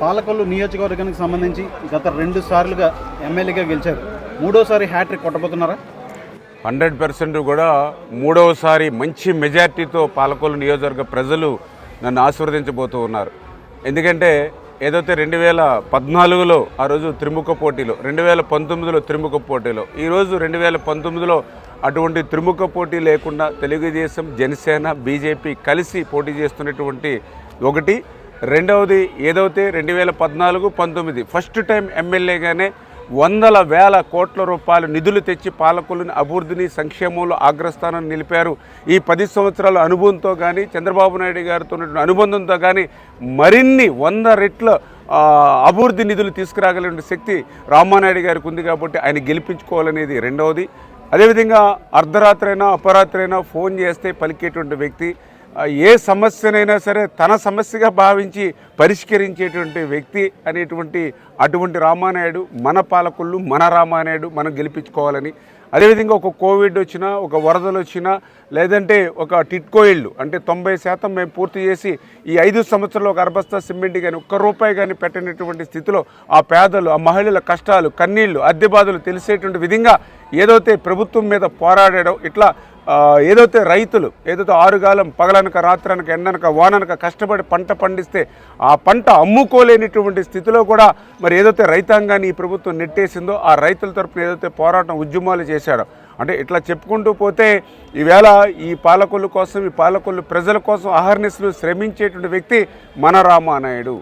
పాలకొల్లు నియోజకవర్గానికి సంబంధించి గత రెండు సార్లుగా ఎమ్మెల్యేగా గెలిచారు. మూడోసారి హ్యాట్రిక్ కొట్టబోతున్నారా? హండ్రెడ్ పర్సెంట్ కూడా మూడవసారి మంచి మెజార్టీతో పాలకొల్లు నియోజకవర్గ ప్రజలు నన్ను ఆశీర్వదించబోతూ ఉన్నారు. ఎందుకంటే ఏదైతే రెండు వేల పద్నాలుగులో ఆ రోజు త్రిముఖ పోటీలో రెండు వేల పంతొమ్మిదిలో త్రిముఖ పోటీలో ఈరోజు రెండు వేల పంతొమ్మిదిలో అటువంటి త్రిముఖ పోటీ లేకుండా తెలుగుదేశం జనసేన బీజేపీ కలిసి పోటీ చేస్తున్నటువంటి ఒకటి రెండవది ఏదైతే రెండు వేల పద్నాలుగు పంతొమ్మిది ఫస్ట్ టైం ఎమ్మెల్యేగానే వందల వేల కోట్ల రూపాయలు నిధులు తెచ్చి పాలకులను అభివృద్ధిని సంక్షేమంలో అగ్రస్థానం నిలిపారు. ఈ పది సంవత్సరాల అనుభవంతో కానీ చంద్రబాబు నాయుడు గారితో ఉన్నటువంటి అనుబంధంతో కానీ మరిన్ని వంద రెట్ల అభివృద్ధి నిధులు తీసుకురాగలిగిన శక్తి రామానాయుడు గారికి ఉంది కాబట్టి ఆయన గెలిపించుకోవాలనేది రెండవది. అదేవిధంగా అర్ధరాత్రైనా అపరాత్రైనా ఫోన్ చేస్తే పలికేటువంటి వ్యక్తి ఏ సమస్యనైనా సరే తన సమస్యగా భావించి పరిష్కరించేటువంటి వ్యక్తి అనేటువంటి అటువంటి రామానాయుడు మన పాలకుళ్ళు మన రామానాయుడు మనం గెలిపించుకోవాలని. అదేవిధంగా ఒక కోవిడ్ వచ్చినా ఒక వరదలు వచ్చినా లేదంటే ఒక టిట్కో ఇళ్ళు అంటే తొంభై శాతం మేము పూర్తి చేసి ఈ ఐదు సంవత్సరాలు ఒక అరబస్తా సిమెంట్ కానీ ఒక్క రూపాయి కానీ పెట్టినటువంటి స్థితిలో ఆ పేదలు ఆ మహిళల కష్టాలు కన్నీళ్ళు అద్దె బాధలు తెలిసేటువంటి విధంగా ఏదైతే ప్రభుత్వం మీద పోరాడడం ఇట్లా ఏదైతే రైతులు ఏదైతే ఆరుగాలం పగలనక రాత్రనక ఎండనక వాననక కష్టపడి పంట పండిస్తే ఆ పంట అమ్ముకోలేనిటువంటి స్థితిలో కూడా మరి ఏదైతే రైతాంగాన్ని ఈ ప్రభుత్వం నెట్టేసిందో ఆ రైతుల తరపున ఏదైతే పోరాటం ఉద్యమాలు చేశాడో అంటే ఇట్లా చెప్పుకుంటూ పోతే ఈవేళ ఈ పాలకొల్లు కోసం ఈ పాలకొల్లు ప్రజల కోసం అహర్నిశలు శ్రమించేటువంటి వ్యక్తి మన రామానాయుడు.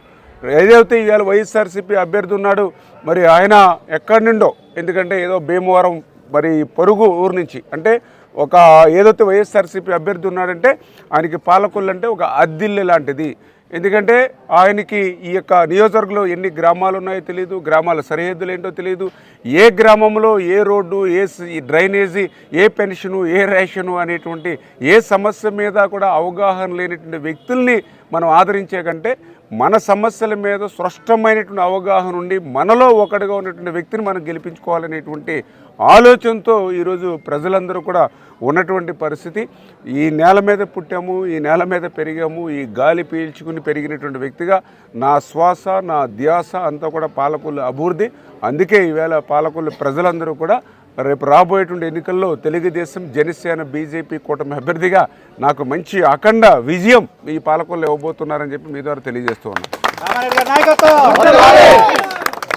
ఏదైతే ఇవాళ వైఎస్ఆర్సీపీ అభ్యర్థి ఉన్నాడు మరి ఆయన ఎక్కడి నుండో ఎందుకంటే ఏదో భీమవరం మరి పొరుగు ఊరు నుంచి అంటే ఒక ఏదైతే వైఎస్ఆర్సీపీ అభ్యర్థి ఉన్నాడంటే ఆయనకి పాలకొల్లు అంటే ఒక అద్దిల్లు లాంటిది. ఎందుకంటే ఆయనకి ఈ యొక్క నియోజకవర్గంలో ఎన్ని గ్రామాలు ఉన్నాయో తెలియదు గ్రామాల సరిహద్దులు ఏంటో తెలియదు ఏ గ్రామంలో ఏ రోడ్డు ఏ ఈ డ్రైనేజీ ఏ పెన్షను ఏ రేషను అనేటువంటి ఏ సమస్య మీద కూడా అవగాహన లేనటువంటి వ్యక్తుల్ని మనం ఆదరించే కంటే మన సమస్యల మీద స్పష్టమైనటువంటి అవగాహన ఉండి మనలో ఒకటిగా ఉన్నటువంటి వ్యక్తిని మనం గెలిపించుకోవాలనేటువంటి ఆలోచనతో ఈరోజు ప్రజలందరూ కూడా ఉన్నటువంటి పరిస్థితి. ఈ నేల మీద పుట్టాము ఈ నేల మీద పెరిగాము ఈ గాలి పీల్చుకుని పెరిగినటువంటి వ్యక్తిగా నా శ్వాస నా ధ్యాస అంతా కూడా పాలకుల అభివృద్ధి. అందుకే ఈవేళ పాలకుల ప్రజలందరూ కూడా రేపు రాబోయేటువంటి ఎన్నికల్లో తెలుగుదేశం జనసేన బీజేపీ కూటమి అభ్యర్థిగా నాకు మంచి అఖండ విజయం ఈ పాలకులు ఇవ్వబోతున్నారని చెప్పి మీ ద్వారా తెలియజేస్తూ ఉన్నాను. రామారెడ్డి గారి నాయకత్వం!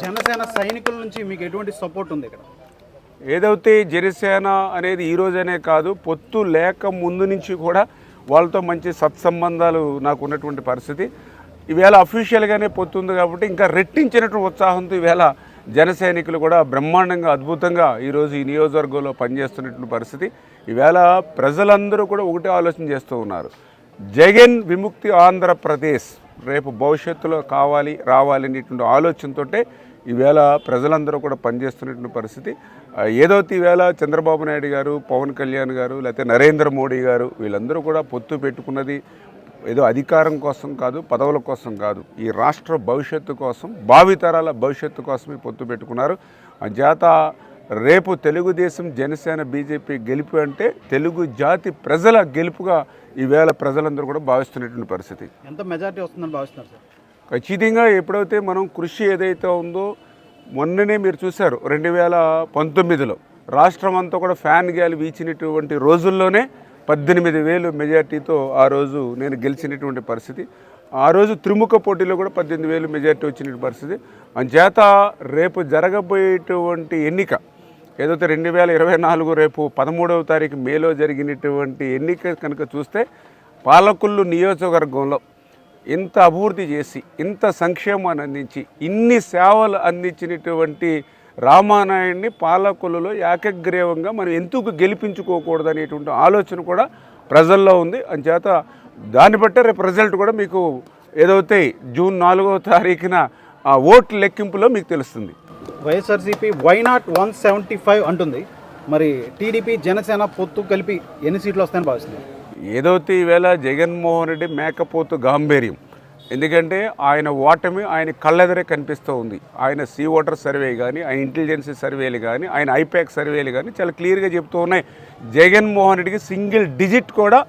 జనసేన సైనికుల నుంచి మీకు ఎటువంటి సపోర్ట్ ఉంది ఇక్కడ? ఏదైతే జనసేన అనేది ఈ రోజనే కాదు పొత్తు లేక ముందు నుంచి కూడా వాళ్ళతో మంచి సత్సంబంధాలు నాకు ఉన్నటువంటి పరిస్థితి. ఈవేళ అఫీషియల్గానే పొత్తుంది కాబట్టి ఇంకా రెట్టించినటువంటి ఉత్సాహంతో ఈవేళ జన సైనికులు కూడా బ్రహ్మాండంగా అద్భుతంగా ఈరోజు ఈ నియోజకవర్గంలో పనిచేస్తున్నటువంటి పరిస్థితి. ఈవేళ ప్రజలందరూ కూడా ఒకటే ఆలోచన చేస్తూ ఉన్నారు. జగన్ విముక్తి ఆంధ్రప్రదేశ్ రేపు భవిష్యత్తులో కావాలి రావాలి అనేటువంటి ఆలోచనతోటే ఈవేళ ప్రజలందరూ కూడా పనిచేస్తున్నటువంటి పరిస్థితి. ఆ, ఏదైతే ఈవేళ చంద్రబాబు నాయుడు గారు పవన్ కళ్యాణ్ గారు లేకపోతే నరేంద్ర మోడీ గారు వీళ్ళందరూ కూడా పొత్తు పెట్టుకున్నది ఏదో అధికారం కోసం కాదు పదవుల కోసం కాదు. ఈ రాష్ట్ర భవిష్యత్తు కోసం భావితరాల భవిష్యత్తు కోసమే పొత్తు పెట్టుకున్నారు. అంచేత రేపు తెలుగుదేశం జనసేన బీజేపీ గెలుపు అంటే తెలుగు జాతి ప్రజల గెలుపుగా ఈవేళ ప్రజలందరూ కూడా భావిస్తున్నటువంటి పరిస్థితి. ఎంత మెజారిటీ వస్తుందని భావిస్తున్నారు సార్? ఖచ్చితంగా ఎప్పుడైతే మనం కృషి ఏదైతే ఉందో మొన్ననే మీరు చూశారు రెండు వేల పంతొమ్మిదిలో. రాష్ట్రం అంతా కూడా ఫ్యాన్ గ్యాలు వీచినటువంటి రోజుల్లోనే పద్దెనిమిది వేలు మెజార్టీతో ఆ రోజు నేను గెలిచినటువంటి పరిస్థితి. ఆ రోజు త్రిముఖ పోటీలో కూడా పద్దెనిమిది వేలు మెజార్టీ వచ్చిన పరిస్థితి. అంచేత రేపు జరగబోయేటువంటి ఎన్నిక ఏదైతే రెండు వేల ఇరవై నాలుగు రేపు పదమూడవ తారీఖు మేలో జరిగినటువంటి ఎన్నిక కనుక చూస్తే పాలకొల్లు నియోజకవర్గంలో ఇంత అభివృద్ధి చేసి ఇంత సంక్షేమాన్ని అందించి ఇన్ని సేవలు అందించినటువంటి రామానాయుడిని పాలకులలో ఏకగ్రీవంగా మనం ఎందుకు గెలిపించుకోకూడదు అనేటువంటి ఆలోచన కూడా ప్రజల్లో ఉంది. అంచేత దాన్ని బట్టే రేపు రిజల్ట్ కూడా మీకు ఏదైతే జూన్ నాలుగవ తారీఖున ఆ ఓట్ల లెక్కింపులో మీకు తెలుస్తుంది. YSRCP why not one seventy five అంటుంది. మరి టీడీపీ జనసేన పొత్తు కలిపి ఎన్ని సీట్లు వస్తాయని భావిస్తుంది ఏదైతే ఈవేళ జగన్మోహన్ రెడ్డి మేకపోతు గాంభీర్యం. ఎందుకంటే ఆయన ఓటమి ఆయన కళ్ళెదరే కనిపిస్తూ ఉంది. ఆయన సీ ఓటర్ సర్వే కానీ ఆయన ఇంటెలిజెన్స్ సర్వేలు కానీ ఆయన ఐపాక్ సర్వేలు కానీ చాలా క్లియర్గా చెప్తూ ఉన్నాయి. జగన్మోహన్ రెడ్డికి సింగిల్ డిజిట్ కూడా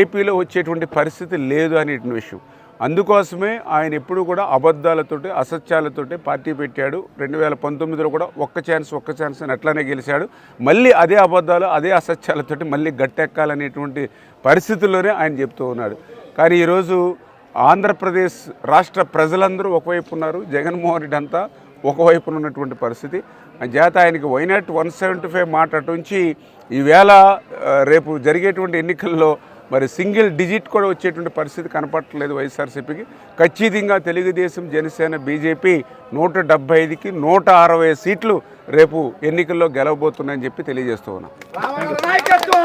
ఏపీలో వచ్చేటువంటి పరిస్థితి లేదు అనేటువంటి విషయం. అందుకోసమే ఆయన ఎప్పుడు కూడా అబద్ధాలతోటి అసత్యాలతోటి పార్టీ పెట్టాడు. రెండు వేల పంతొమ్మిదిలో కూడా ఒక్క ఛాన్స్ ఒక్క ఛాన్స్ అని అట్లానే గెలిచాడు. మళ్ళీ అదే అబద్ధాలు అదే అసత్యాలతోటి మళ్ళీ గట్టెక్కాలనేటువంటి పరిస్థితుల్లోనే ఆయన చెప్తూ ఉన్నాడు. కానీ ఈరోజు ఆంధ్రప్రదేశ్ రాష్ట్ర ప్రజలందరూ ఒకవైపు ఉన్నారు. జగన్మోహన్ రెడ్డి అంతా ఒకవైపున ఉన్నటువంటి పరిస్థితి. చేత ఆయనకి వైనాట్ వన్ సెవెంటీ ఫైవ్ మాట అటుంచి ఈవేళ రేపు జరిగేటువంటి ఎన్నికల్లో మరి సింగిల్ డిజిట్ కూడా వచ్చేటువంటి పరిస్థితి కనపడట్లేదు వైఎస్ఆర్సీపీకి. ఖచ్చితంగా తెలుగుదేశం జనసేన బీజేపీ నూట డెబ్బై ఐదుకి నూట అరవై సీట్లు రేపు ఎన్నికల్లో గెలవబోతున్నాయని చెప్పి తెలియజేస్తూ ఉన్నాం. నాయకత్వం!